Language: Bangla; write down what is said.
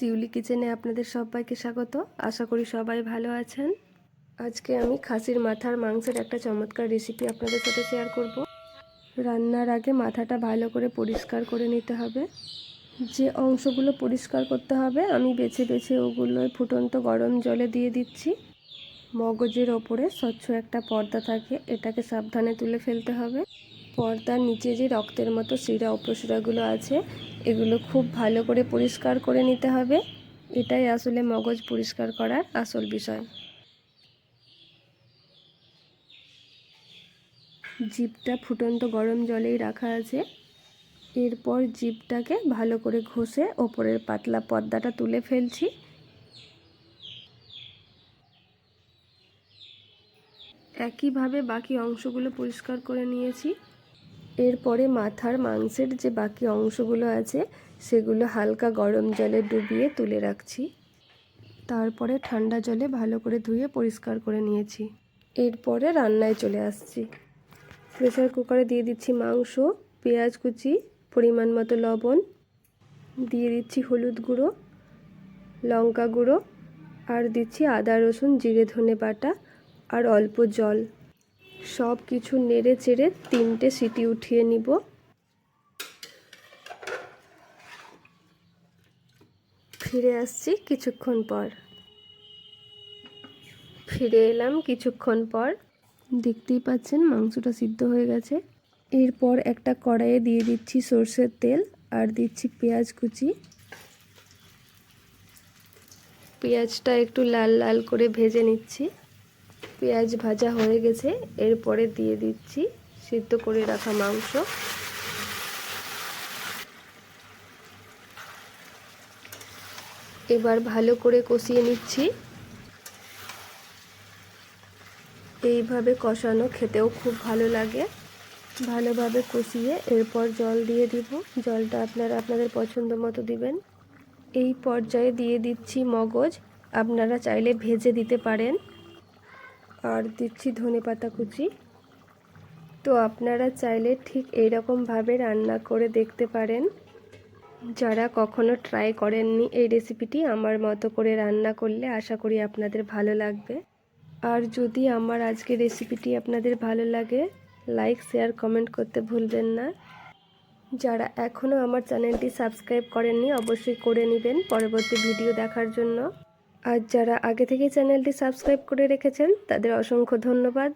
শিউলি কিচেনে আপনাদের সবাইকে স্বাগত। আশা করি সবাই ভালো আছেন। আজকে আমি খাসির মাথার মাংসের একটা চমৎকার রেসিপি আপনাদের সাথে শেয়ার করব। রান্নার আগে মাথাটা ভালো করে পরিষ্কার করে নিতে হবে। যে অংশগুলো পরিষ্কার করতে হবে, আমি বেছে বেছে ওগুলোই ফুটন্ত গরম জলে দিয়ে দিচ্ছি। মগজের ওপরে স্বচ্ছ একটা পর্দা থাকে, এটাকে সাবধানে তুলে ফেলতে হবে। পর্দার নিচে যে রক্তের মতো শিরা উপশিরাগুলো আছে, এগুলো খুব ভালো করে পরিষ্কার করে নিতে হবে। এটাই আসলে মগজ পরিষ্কার করার আসল বিষয়। জিপটা ফুটন্ত গরম জলেই রাখা আছে। এরপর জিপটাকে ভালো করে ঘষে ওপরের পাতলা পর্দাটা তুলে ফেলছি। একইভাবে বাকি অংশগুলো পরিষ্কার করে নিয়েছি। এরপরে মাথার মাংসের যে বাকি অংশগুলো আছে, সেগুলো হালকা গরম জলে ডুবিয়ে তুলে রাখছি। তারপরে ঠান্ডা জলে ভালো করে ধুয়ে পরিষ্কার করে নিয়েছি। এরপরে রান্নায় চলে আসছি। প্রেসার কুকারে দিয়ে দিচ্ছি মাংস, পেঁয়াজ কুচি, পরিমাণ মতো লবণ, দিয়ে দিচ্ছি হলুদ গুঁড়ো, লঙ্কা গুঁড়ো, আর দিচ্ছি আদা, রসুন, জিরে, ধনে বাটা আর অল্প জল। সব কিছু নেড়ে চেড়ে তিনটে সিটি উঠিয়ে নিব। ফিরে আসছি কিছুক্ষণ পর। ফিরে এলাম কিছুক্ষণ পর। দেখতেই পাচ্ছেন মাংসটা সিদ্ধ হয়ে গেছে। এরপর একটা কড়াইয়ে দিয়ে দিচ্ছি সর্ষের তেল আর দিচ্ছি পেঁয়াজ কুচি। পেঁয়াজটা একটু লাল লাল করে ভেজে নিচ্ছি। পেঁয়াজ ভাজা হয়ে গেছে। এরপরে দিয়ে দিচ্ছি সিদ্ধ করে রাখা মাংস। এবার ভালো করে কষিয়ে নিচ্ছি। এইভাবে কষানো খেতেও খুব ভালো লাগে। ভালোভাবে কষিয়ে এরপর জল দিয়ে দিব। জলটা আপনারা আপনাদের পছন্দ মতো দিবেন। এই পর্যায়ে দিয়ে দিচ্ছি মগজ। আপনারা চাইলে ভেজে দিতে পারেন। আর দিচ্ছি ধনে পাতা কুচি। তো আপনারা চাইলে ঠিক এইরকমভাবে রান্না করে দেখতে পারেন। যারা কখনো ট্রাই করেননি এই রেসিপিটি আমার মতো করে রান্না করলে আশা করি আপনাদের ভালো লাগবে। আর যদি আমার আজকের রেসিপিটি আপনাদের ভালো লাগে লাইক শেয়ার কমেন্ট করতে ভুলবেন না। যারা এখনও আমার চ্যানেলটি সাবস্ক্রাইব করেননি, অবশ্যই করে নেবেন পরবর্তী ভিডিও দেখার জন্য। আর যারা আগে থেকে চ্যানেলটি সাবস্ক্রাইব করে রেখেছেন তাদের অসংখ্য ধন্যবাদ।